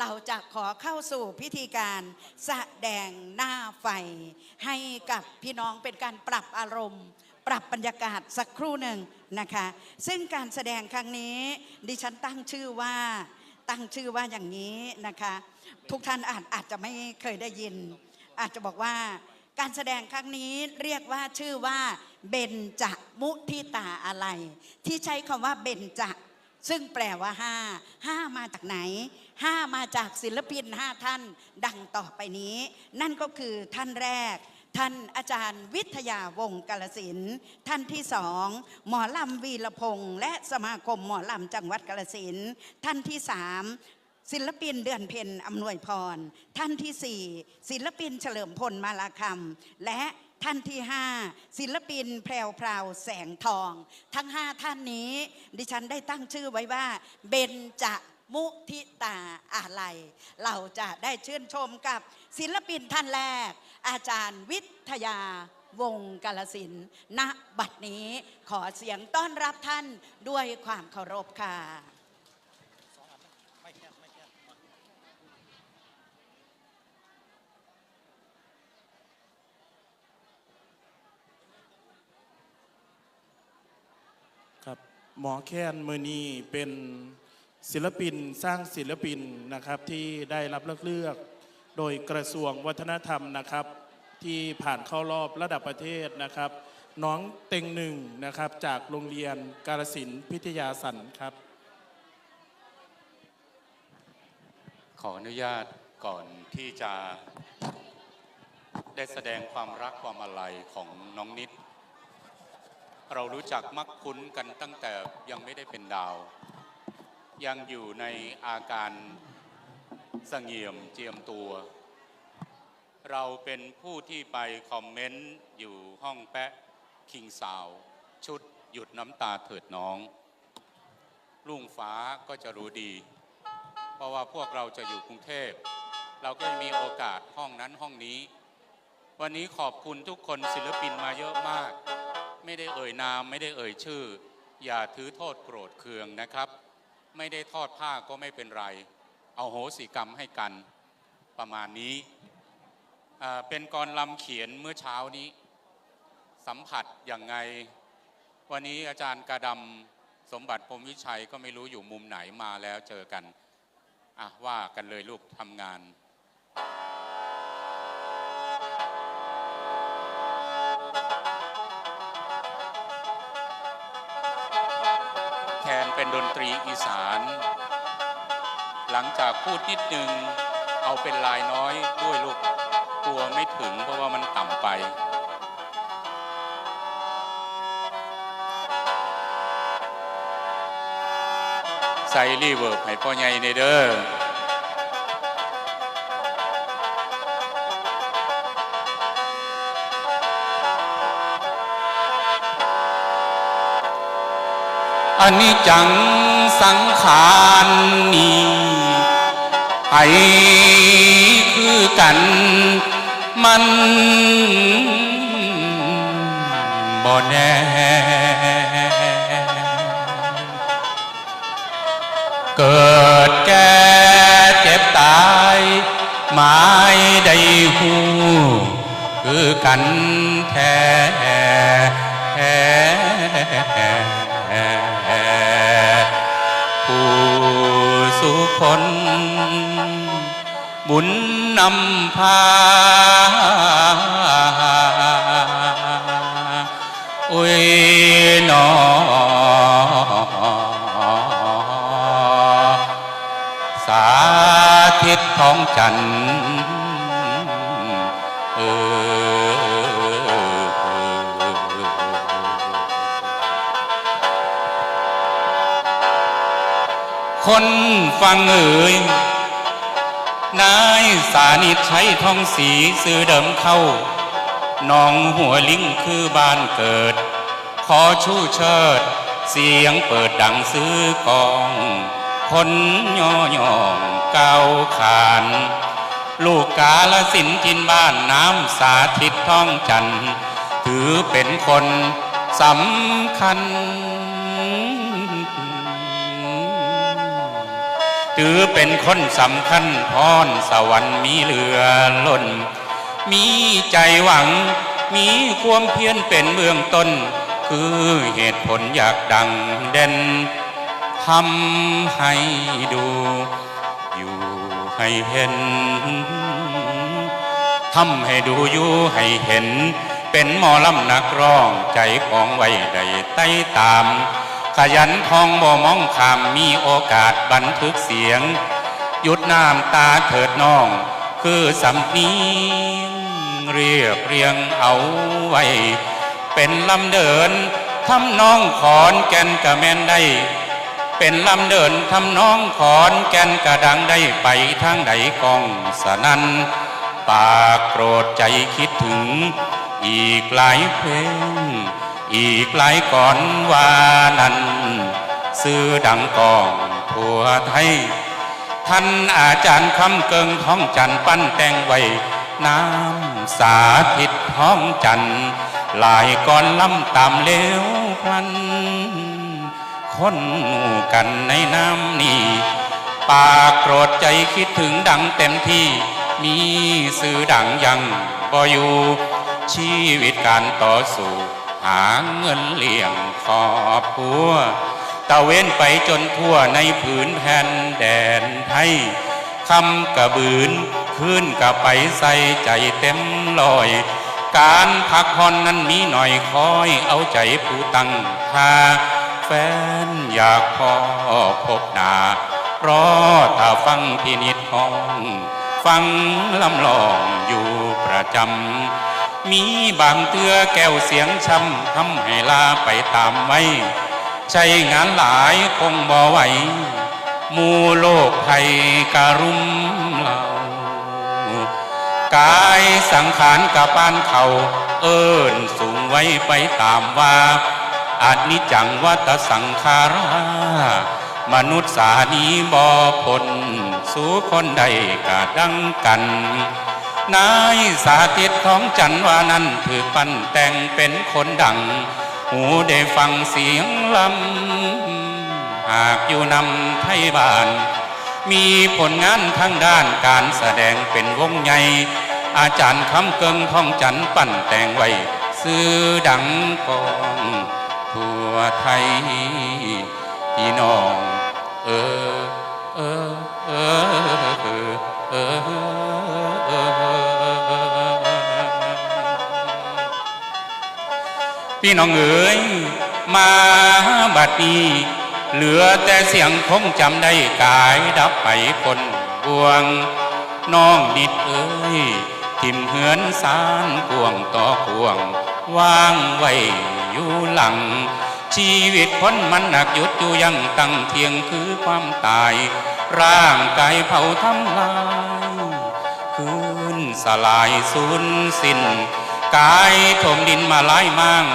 เราจะขอเข้าสู่พิธีการแสดงหน้าไฟ ให้กับพี่น้องเป็นการปรับอารมณ์ ปรับบรรยากาศสักครู่หนึ่งนะคะ ซึ่งการแสดงครั้งนี้ดิฉันตั้งชื่อว่าตั้งชื่อว่าอย่างนี้นะคะ ทุกท่านอาจอาจจะไม่เคยได้ยิน อาจจะบอกว่าการแสดงครั้งนี้เรียกว่าชื่อว่าเบญจมุทิตาอะไร ที่ใช้คำว่าเบญจซึ่งแปลว่าห้าห้ามาจากไหน ห้ามาจากศิลปินห้าท่านดังต่อไปนี้ นั่นก็คือท่านแรก ท่านอาจารย์วิทยาวงกาลสินท่านที่สองหมอลำวีรพงษ์และสมาคมหมอลำจังหวัดกาลสินท่านที่สามศิลปินเดือนเพ็ญอำนวยพร ท่านที่สี่ศิลปินเฉลิมพลมาลาคำและท่านที่ห้าศิลปินแพรวพราวแสงทอง ทั้งห้าท่านนี้ ดิฉันได้ตั้งชื่อไว้ว่าเบญจะ มุทิตาอะไร เราจะได้ชื่นชมกับศิลปินท่านแรก อาจารย์วิทยาวงกาลสินณบัดนี้ขอเสียงต้อนรับท่านด้วยความเคารพค่ะครับหมอแคนมือนีเป็น ศิลปินสร้างศิลปินนะครับที่ได้รับเลือกเลือก โดยกระทรวงวัฒนธรรมนะครับ ที่ผ่านเข้ารอบระดับประเทศนะครับ น้องเต็งหนึ่งนะครับจากโรงเรียนกาลสินธุ์พิทยาสันครับ ขออนุญาตก่อนที่จะได้แสดงความรักความอาลัยของน้องนิด เรารู้จักมักคุ้นกันตั้งแต่ยังไม่ได้เป็นดาว ยังอยู่ในอาการเสงี่ยมเจียมตัว เราเป็นผู้ที่ไปคอมเมนต์อยู่ห้องแปะคิงสาว ชุดหยุดน้ำตาเถิดน้องลุงฟ้าก็จะรู้ดี เพราะว่าพวกเราจะอยู่กรุงเทพ เราก็มีโอกาสห้องนั้นห้องนี้ วันนี้ขอบคุณทุกคนศิลปินมาเยอะมาก ไม่ได้เอ่ยนามไม่ได้เอ่ยชื่อ อย่าถือโทษโกรธเคืองนะครับ ไม่ได้ทอดผ้าก็ไม่เป็นไร เอาโหสิกรรมให้กันประมาณนี้เป็นกรลำเขียนเมื่อเช้านี้ สัมผัสอย่างไง วันนี้อาจารย์กระดำสมบัติพรมวิชัยก็ไม่รู้อยู่มุมไหนมาแล้วเจอกัน อะว่ากันเลยลูกทำงาน แทนเป็นดนตรีอีสาน หลังจากพูดนิดนึง เอาเป็นลายน้อยด้วยลูกกลัวไม่ถึงเพราะว่ามันต่ำไปใส่รีเวิร์บให้พ่อใหญ่ในเด้อ อันนี้จังสังขารนี้ไผคือกันมันบ่แน่เกิดแก่เจ็บตายหมายได้หูคือกันแท้ คน บุญนำพา อุ้ยนอสาธิตท้องจันทร์ คนฟังเอ่ยนายสานิตใช้ทองสีซื้อเดิมเข้าหนองหัวลิงคือบ้านเกิด ขอชูเชิด เสียงเปิดดังซื้อกอง คนย่อย่องเก้าขาน ลูกกาลสินธุ์ทินบ้านน้ำสาธิตท้องจัน ถือเป็นคนสำคัญ ถือเป็นคนสำคัญพรสวรรค์มีเหลือล้น มีใจหวัง มีความเพียรเป็นเบื้องต้น คือเหตุผลอยากดังเด่นทำให้ดู อยู่ให้เห็นทำให้ดูอยู่ให้เห็น เป็นหมอลำนักร้องใจของไว้ได้ใต้ตาม ขยันทองบ่มองคำมีโอกาสบันทึกเสียง หยุดน้ำตาเถิดน้อง คือสำเนียงเรียบเรียงเอาไว้ เป็นลำเดินทำน้องขอนแก่นกะแม่นได้ เป็นลำเดินทำน้องขอนแก่นกระดังได้ไปทางใดกองสนันปากโกรธใจคิดถึง อีกหลายเพลง อีกหลายก่อนวานั้น ซื้อดังกองทั่วไทย ท่านอาจารย์คำเกิงท้องจันทร์ปั้นแต่งไว้น้ำสาธิตท้องจันทร์หลายก่อนล้ำตามเลี้ยวพลัน คนกันในน้ำนี้ปากโกรธใจคิดถึงดังเต็มที่มีสื่อดังยังบ่อยู่ชีวิตการต่อสู้ หาเงินเลี้ยงครอบครัวตะเว้นไปจนทั่วในผืนแผ่นแดนไทยคำกระบืนขึ้นกระไปใส่ใจเต็มลอย การพักผ่อนนั้นมีหน่อยคอยเอาใจผู้ตั้งท่าแฟนอยากพอพบหน้ารอถ้าฟังพินิจห้อง ฟังลำลองอยู่ประจำ มีบางเตือแก้วเสียงช้ำทำให้ลาไปตามไว้ ใช้งานหลายคงบ่ไหวมูโลกภัยการุมเรากายสังขารกับปานเขาเอิ้นสูงไว้ไปตามว่าอาจนิจังวัตสังขารามนุษย์สานีบ่พลสู่คนใดกะดังกัน นายสาธิตของจันทร์ว่านั้นถือปั้นแต่งเป็นคนดัง หูได้ฟังเสียงลำ หากอยู่นำไทยบ้าน มีผลงานทางด้านการแสดงเป็นวงใหญ่อาจารย์คำเกิงท่องจันทร์ปั้นแต่งไว้ซื้อดังกองทั่วไทยพี่น้อง พี่น้องเอ๋ยมาบัดนี้ เหลือแต่เสียงคงจำได้กายดับไปคนบวง น้องนิดเอ้ยทิมเหือนสารกวงต่อกวงว่างไว้อยู่หลัง ชีวิตคนมันหนักยุดอยู่ยังตั้งเทียงคือความตาย ร่างกายเผาทำลายคืนสลายสูญสิ้น กายถมดินมาลายมั่ง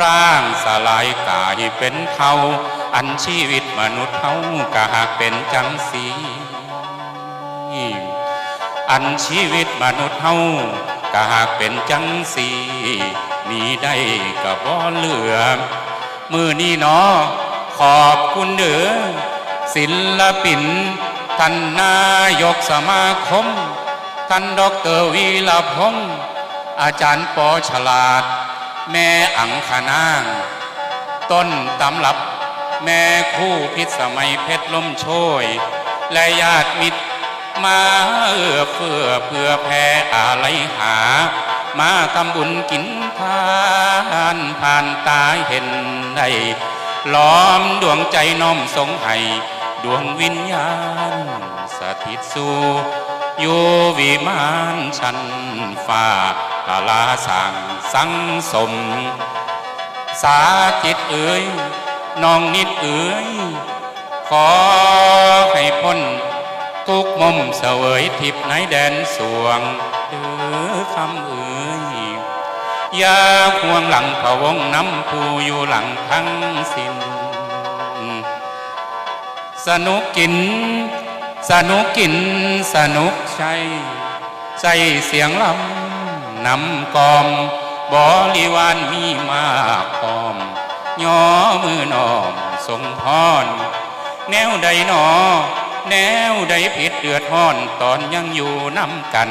ร่างสลายกายเป็นเทาอันชีวิตมนุษย์เฮากะหากเป็นจังสีอันชีวิตมนุษย์เฮากะหากเป็นจังสีมีได้กะบ่เหลือ มือนี้เนอขอบคุณเด้อศิลปินท่านนายกสมาคมท่านดอกเตอรวีรพงษ์อาจารย์ปอฉลาด แม่อังคณาง ต้นตำรับ แม่คู่พิษสมัยเพชรล้มโชย และญาติมิตรมาเอื้อเฟื้อเพื่อแผ่อะไรหา มาทำบุญกินทานผ่านตาเห็นได้ล้อมดวงใจน้อมสงให้ดวงวิญญาณสถิตสู่อยู่วิมานชั้นฟ้า กาลาสังสังสม สาจิตเอ๋ยน้องนิดเอ๋ยขอให้พ้นทุกมุมเสวยทิพย์ในแดนสวงเดือคำเอ่ยอย่าห่วงหลังพะวงน้ำผู้อยู่หลังทั้งสิ้น สนุกกิน สนุกกิน สนุกใช้ใจเสียงลำ นำกอมบริวารมีมากพร้อมย่อมือน้อมทรงพรแนวใดหนอ แนวใดผิดเดือดห้อนตอนยังอยู่น้ำกัน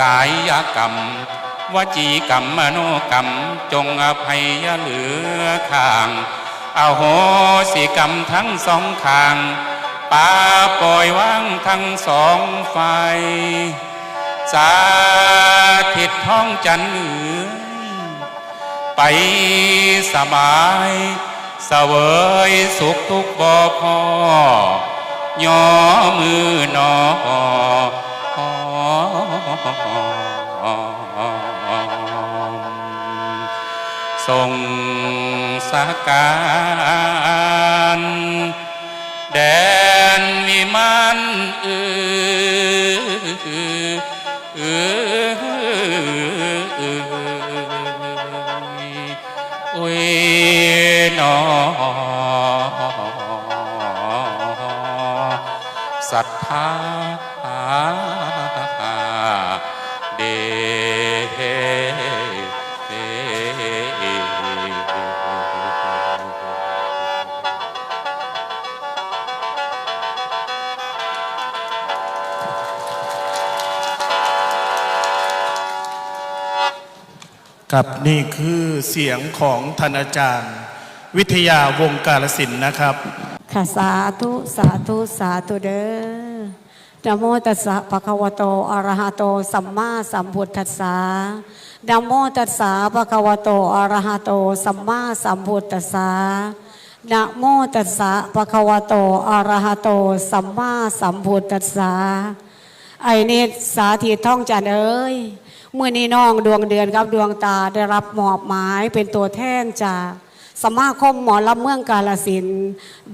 กายกรรมวจีกรรมมโนกรรมจงอภัยอย่าเหลือข้างอาโหสิกรรมทั้งสองข้างปาปล่อยวางทั้งสองฝ่าย สาธิตท้องจันทร์เอ๋ยไปสบายเสวยสุขทุกข์บ่พอย่อมือนอทรงสาการ แดนวิมาน เดกับนี่คือเสียงของท่านอาจารย์ วิทยาวงกาลสินธุ์นะครับ ค่ะสาธุ สาธุ สาธุเด้อ นะโมตัสสะภะคะวะโตอะระหะโต สัมมาสัมพุทธัสสะนะโมตัสสะภะคะวะโตอะระหะโต สัมมาสัมพุทธัสสะนะโมตัสสะภะคะวะโตอะระหะโต สัมมาสัมพุทธัสสะไอ้นิดสาธิตท่องจันทร์เอ้ยเมื่อนี้น้องดวงเดือนกับดวงตาได้รับมอบหมายเป็นตัวแทนจากสมาคมหมอลำเมืองกาลสิน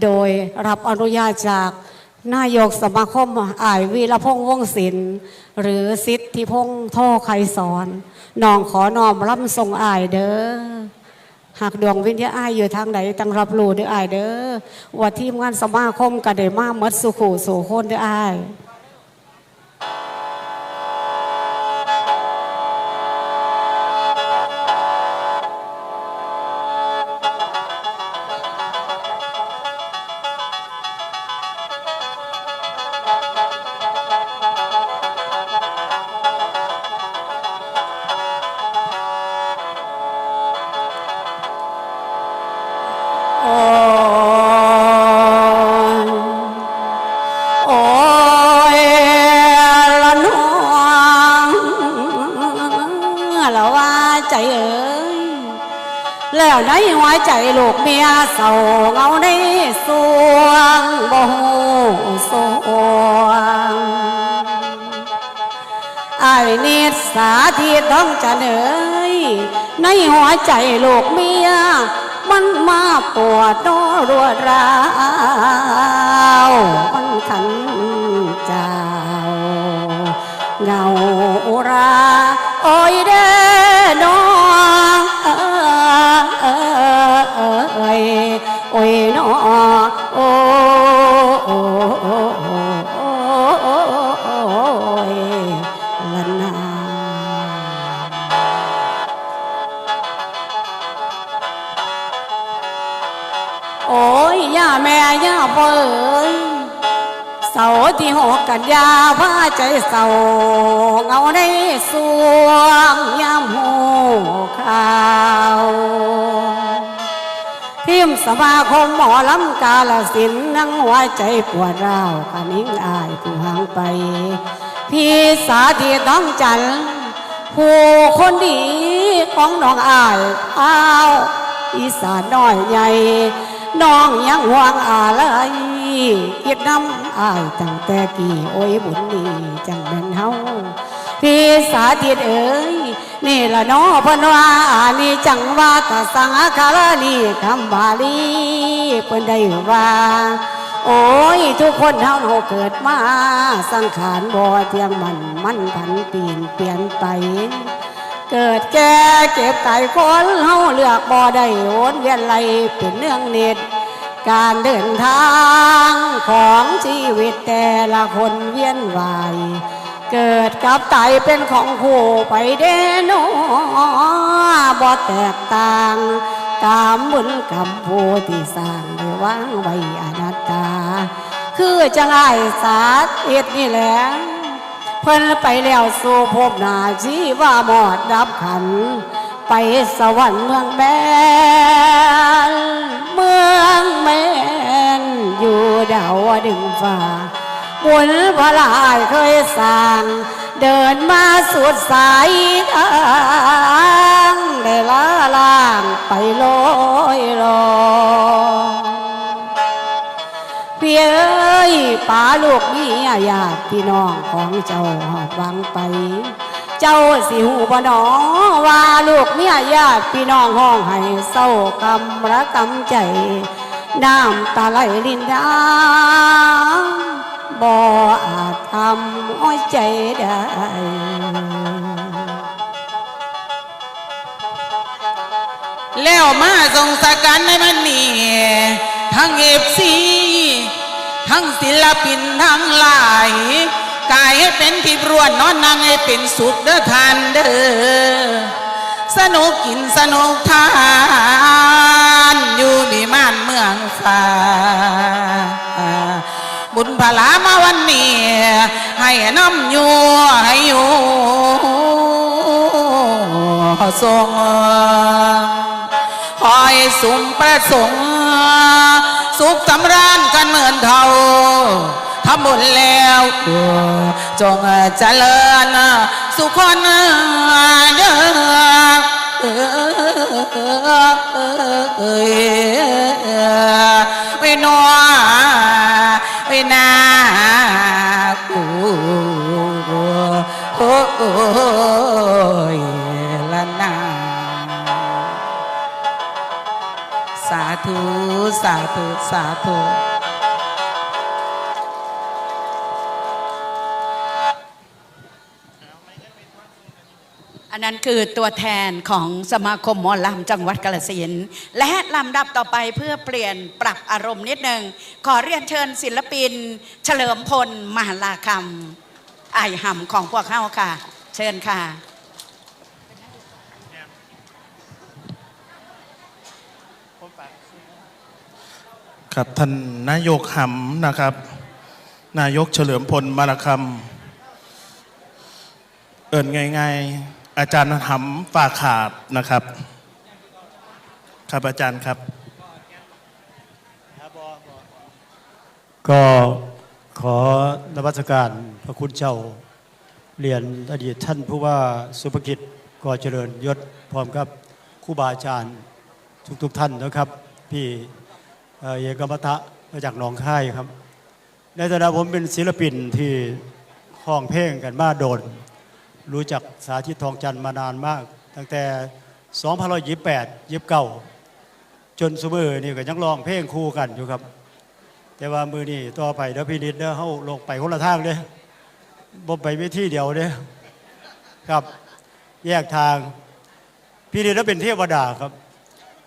โดยรับอนุญาตจาก นายกสมาคมอ่ายวีรพงษ์วงศิลป์หรือสิทธิพงษ์โทไคสอนน้องขอนอมรับทรงอ่ายเด้อหากดวงวิญญาณอายอยู่ทางใดตั้งรับรู้เด้ออายเด้อว่าทีมงานสมาคมกระเดมาหมดสุขุสู่คนเด้ออาย เมียเศร้าเงาในสวงบ่หูสวงไอ้นิดสาธิตต้องจะเหนื่อยในหัวใจลูกเมีย มันมาปวดโนรวดราวมันขันเจ้าเงาราโอ้ยเด้ กันยาพาใจเศร้าเงาในสวงยามหูข่าวทีมสมาคมหมอลำกาลสินนั่งหัวใจปวดร้าวขานิ่งอายผู้ห่างไป พี่สาธิตต้องจันผู้คนดีของน้องอายอ้าวอีสานน้อยใหญ่ น้องยังห่วงอะไร คิดน้ำอายตั้งแต่กี่โอ้ยบุญนี่จังเป็นเฮาพี่สาธิตเอ๋ยนี่ละน้อพนว่านี่จังว่าตะสังคารนี่คำบาลีเพิ่นได้ว่า โอ้ยทุกคนเฮาโนเกิดมาสังขารบ่เที่ยงมันมันพันปีนเปลี่ยนไปเกิดแก่เก็บไก่คนเฮาเลือกบ่ได้วนเวียนไหลเป็นเรื่องเน็ด การเดินทางของชีวิตแต่ละคนเวียนวายเกิดกับตายเป็นของคู่ไปเดนอบ่แตกต่างตามบุญกรรมผู้ที่สร้างได้วางไว้อนัตตา คือจังไอ้สาเอ็ดนี่แหละเพิ่นไปแล้วสู่ภพหนาชีว่าหมอดดับขัน ไปสวรรค์เมืองแบน เมืองแมนอยู่ดาวดึงฟ้าบุญพลายเคยสร้าง เดินมาสุดสายทางได้ละล่างไปลอยลอยเพียเอ้ยป๋าลูกนี่ญาติพี่น้องของเจ้าหอบวังไป เจ้าสิหูบ่หนอว่าลูก ยญาติพี่น้องห้องให้เศร้ากำระกำใจน้ำตาไหลลินดาบ่อาจทำอ้อยใจได้แล้วมาทรงสการในมันนี่ทั้งเอฟซีทั้งศิลปินทั้งหลายกายให้เป็นที่รวนนอนนั่งให้เป็นสุขเด้อทานเด้อ สนุกกินสนุกทานอยู่วิมานเมืองฟ้า บุญพลามาวันนี้ให้น้ำอยู่ให้อยู่ทรงคอยสุมประสงค์ สุขสำราญกันเหมือนเท่าทำบุญแล้วจงเจริญสุขคนเด้อ เอ้ยไว้นัวไว้นากูโคือตัวแทนของสมาคมหมอลำจังหวัดกาฬสินธุ์และลำดับต่อไปเพื่อเปลี่ยนปรับอารมณ์นิดหนึ่งขอเรียนเชิญศิลปิน เฉลิมพลมหาลาคำไอหำของพวกเขาค่ะ เชิญค่ะครับท่านนายกหำนะครับ นายกเฉลิมพลมารคำเอินง่ายๆ อาจารย์หำฝากขาดนะครับ ครับอาจารย์ครับ ก็ขอนมัสการพระคุณเจ้าเรียนอดีตท่านผู้ว่าสุภกิจก่อเจริญยศพร้อมกับครูบาอาจารย์ทุกๆทท่านนะครับพี่เอ่อเอกมัตะมาจากหนองค่ายครับ ในฐานะผมเป็นศิลปินที่ห้องเพลงกันมาโดน รู้จักสาธิตทองจันทร์มานานมาก ตั้งแต่2528 29จนซูเบอร์นี่ก็ยังร้องเพลงคู่กันอยู่ครับ แต่ว่ามือนี่ต่อไปเดี๋ยวพี่นิดเด้อเฮาลงไปคนละทางเด้อบ่ไปเวทีเดียวเด้อครับ แยกทาง พี่นิดแล้วเป็นเทวดาครับ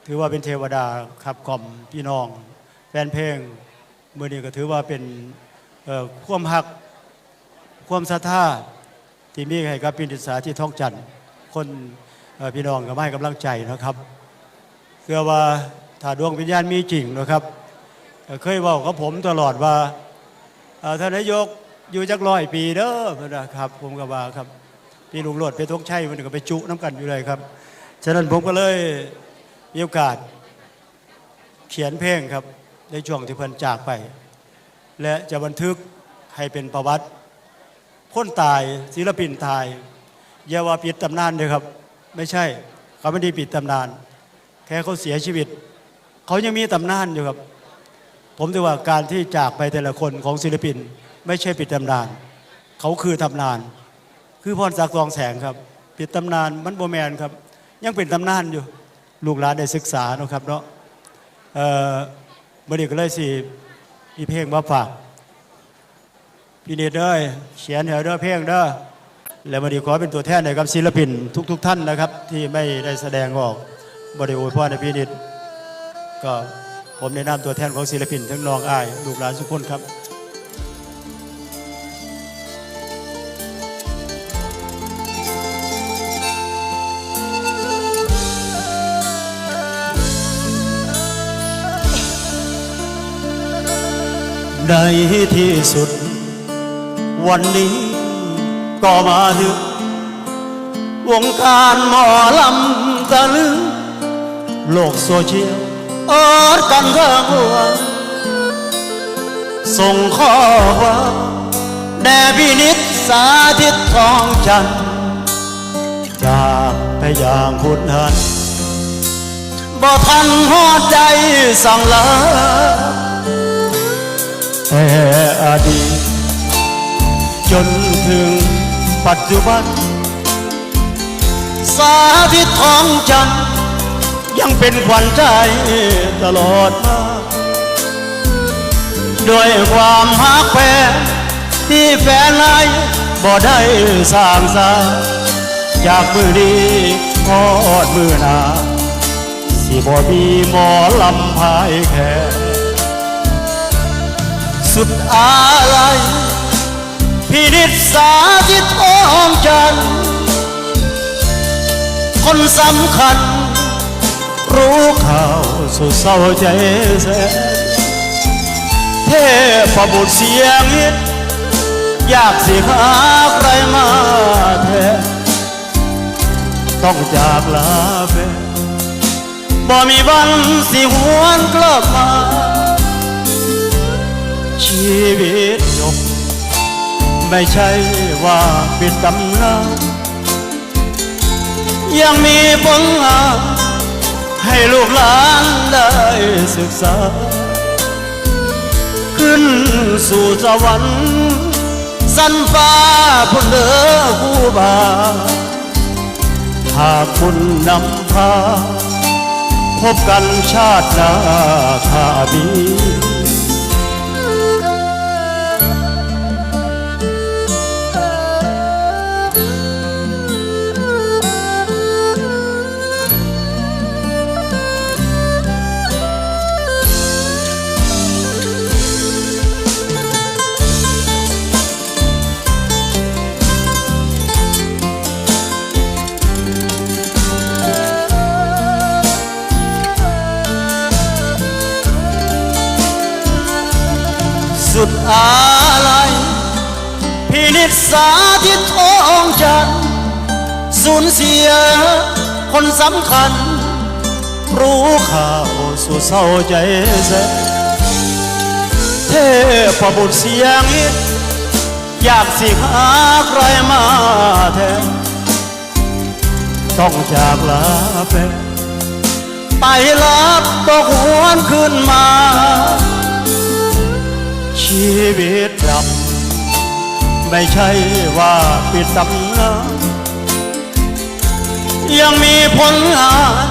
ถือว่าเป็นเทวดาขับกล่อมพี่น้อง แฟนเพลงมือนี้ก็ถือว่าเป็นเอ่อความหักความศรัทธา ที่มีให้กับพินิสาที่ท้องจันทร์คนพี่น้องก็มาให้กำลังใจนะครับเชื่อว่าถ้าดวงวิญญาณมีจริงนะครับ เคยบอกกับผมตลอดว่าท่านนายกอยู่จักร้อยปีเด้อนนะครับ ผมก็ว่าครับพี่ลุงโลดไปทงชัยมันก็ไปจุน้ำกันอยู่เลยครับ ฉะนั้นผมก็เลยมีโอกาสเขียนเพลงครับในช่วงที่เพิ่นจากไป และจะบันทึกให้เป็นประวัติ คนตายศิลปินตายอย่าว่าปิดตำนานเลยครับ ไม่ใช่เขาไม่ได้ปิดตำนาน แค่เขาเสียชีวิต เขายังมีตำนานอยู่ครับ ผมถือว่าการที่จากไปแต่ละคนของศิลปิน ไม่ใช่ปิดตำนาน เขาคือตำนาน คือพรศักดิ์รองแสงครับ ปิดตำนานมันโบแมนครับ ยังเป็นตำนานอยู่ ลูกหลานได้ศึกษาเนะครับเนาะเอ่อมื่อนี้ก็เลยสิมีเพลงมาฝาก พี่เนตเด้ยเขียนเหรอเด้อเพลงเด้อแล้วมื่อนี้ขอเป็นตัวแทนในกับศิลปินทุกๆท่านนะครับ ที่ไม่ได้แสดงออกบริโภคพ่อในพี่นิดก็ผมแนะนำตัวแทนของศิลปินทั้งน้องอายลูกหลานทุกคนครับในที่สุด วันนี้ก็มาถึงวงการหมอลำตะลึงโลกโซเชียลออดกันทั้งวันส่งข้อความแด่พินิษสาธิตทองจันจากไปอย่างพุนหันบ่ทันหอดใจสั่งลาแต่อดีต จนถึงปัจจุบัน สาธิตทองจันยังเป็นขวัญใจตลอดมาด้วยความฮักแฟนที่แฟนไลบ่ได้สร้างสรรค์จากมือดีพอดมือหนาสิบ่มีหมอลำพายแค่สุดอาลัย พินิษสาธิตทองจัน คนสำคัญ รู้ข่าวสุดเศร้าใจแสนเทพบุตรเสียงฮิตอยากสิหาใครมาแทนต้องจากลาแฟนบ่มีวันสิหวนกลับมา ชีวิตจบ ไม่ใช่ว่าปิดตำนานยังมีผลงานให้ลูกหลานได้ศึกษา ขึ้นสู่สวรรค์สันฟ้าพุ่นเด้อคู่บาหากคุณนำพา พบกันชาติหน้าข้าบี สุดอาลัยพินิษสาธิตทองจันทร์สูญเสียคนสำคัญ รู้ข่าวสู่เศร้าใจแสเทพบุตรเสียง อยากสิหาใครมาแทนต้องจากลาแฟนไปรับตกหวนขึ้นมา ชีวิตดำไม่ใช่ว่าปิดตำนานยังมีผลงาน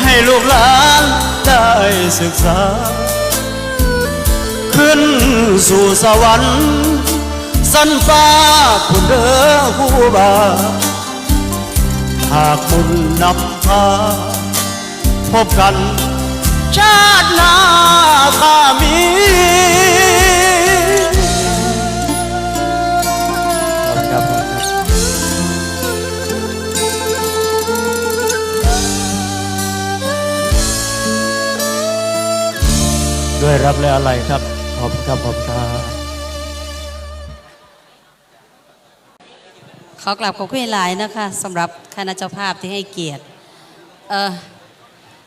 ให้ลูกหลานได้ศึกษา ขึ้นสู่สวรรค์ สันฟ้าคุณเด้อคู่บา หากคุณนำพาพบกันชาติหน้าข้ามี ด้วยรับและอะไรครับ ขอบคุณครับขอบคุณครับขอกลับขอบคุณหลายนะคะสำหรับคณะเจ้าภาพที่ให้เกียรติเออ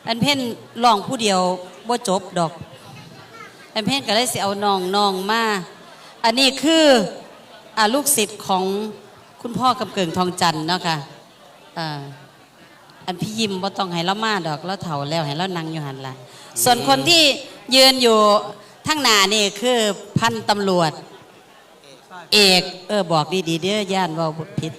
อันเพ่นรองผู้เดียวบ่จบดอก อันเพ่นก็เลยสิเอาน้องน้องมาอันนี้คืออาลูกศิษย์ของคุณพ่อกำเกิงทองจันทร์เนาะค่ะอ่าอันพี่ยิมบ่ต้องให้เรามาดอกเราเฒ่าแล้วให้เรานั่งอยู่หันละส่วนคนที่ ยืนอยู่ทั้งหน้านี่คือพันตำรวจ เอกเออบอกดีๆเด้อย่านเว่าผิด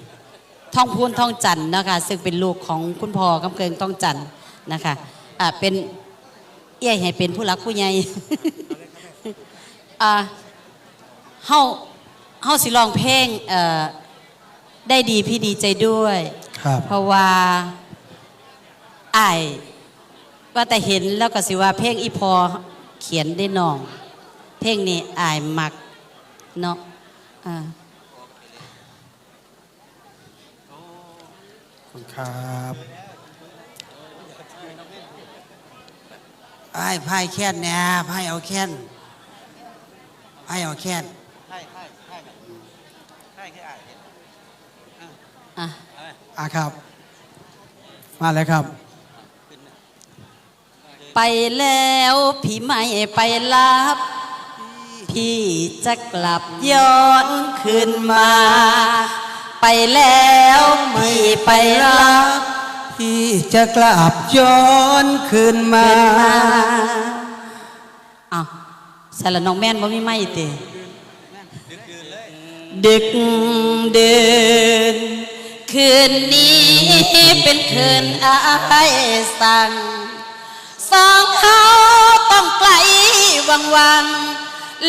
ท่องพูนท่องจันทร์นะคะซึ่งเป็นลูกของคุณพ่อกำเกิงท่องจันทร์นะคะอ่าเป็นเอี้ยให้เป็นผู้รักผู้ใหญ่อ่าเฮาเฮาสิร้องเพลงเอ่อได้ดีพี่ดีใจด้วยครับเพราะว่าอายว่าแต่เห็นแล้วก็สิว่าเพลงอีพอ เขียนได้น้อง เพลงนี้อายมักเนาะอ่าคุณครับไอ้ไพ่แค้นแหน่ไพ่เอาแค้นไอ้เอาแค่นอะอะครับ มาเลยครับ ไปแล้วพี่ไม่ไปรับ พี่จะกลับย้อนคืนมา ไปแล้วพี่ไปรับ พี่จะกลับย้อนคืนมาคืนมา อ้าวสารน้องแม่นบ่มีไม่เตะดึกเดิน คืนนี้เป็นคืนอายสั่ง สองเขาต้องไกลวังวัง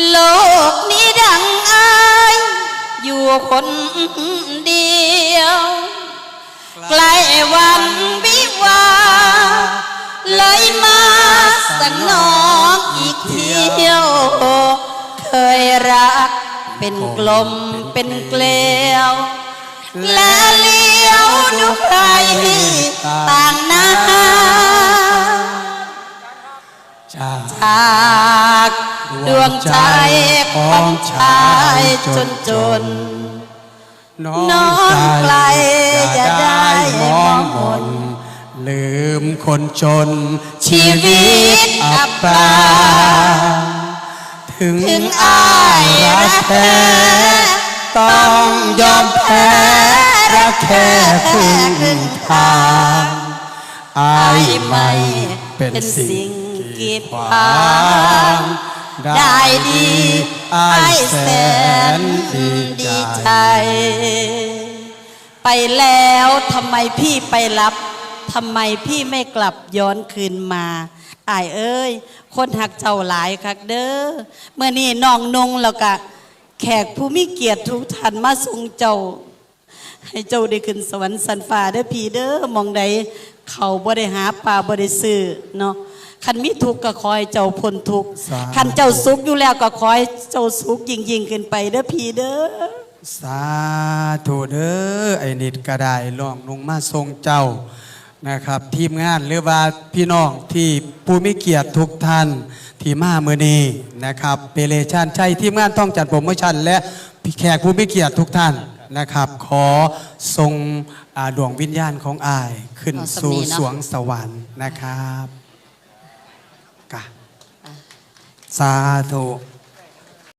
โลกนี้ดังอายอยู่คนเดียว ใกล้วันวิวา เลยมาสังน้องอีกเที่ยว เคยรักเป็นกลมเป็นเกลียวและเลี้ยวดูใครต่างหน้า จากดวงใจของชายจนจน น้องไกลอย่าได้มองมนลืมคนจน ชีวิตอับปราถึงถึงอายรักแท้แท้ต้องยอมแพ้รักแค่ครึ่งทางอายไม่เป็นสิ่ง กีดขวางได้ดีไอายแสนดีใจ ไปแล้วทำไมพี่ไปรับทำไมพี่ไม่กลับย้อนคืนมาอายเอ้ย คนหักเจ้าหลายคักเด้อเมื่อนี้น้องนงแล้วก็แขกผู้มีเกียรติทุกท่านมาทรงเจ้า ให้เจ้าได้ขึ้นสวรรค์สันฟ้าเด้พีเด้อมองใดเขาบ่ได้หาปลาบ่ได้ซื้อเนาะ คันมีทุกข์ก็คอยเจ้าพ้นทุกข์สาธุคันเจ้าสุขอยู่แล้วก็คอยเจ้าสุขยิ่งยิ่งๆขึ้นไปเด้อพี่เด้อสาธุเด้อไอ้นิดก็ได้ลองลงมาทรงเจ้านะครับ ทีมงานหรือว่าพี่น้องที่ผู้มีเกียรติทุกท่านที่มาเมื่อนี้นะครับเปเลชันใช่ทีมงานต้องจัดโปรโมชั่นและพี่แขกผู้มีเกียรติทุกท่านนะครับ ขอทรงอาดวงวิญญาณของอาย ขึ้นเอาสำสู่นีเนาะสวงสวรรค์นะครับกะ สาธุ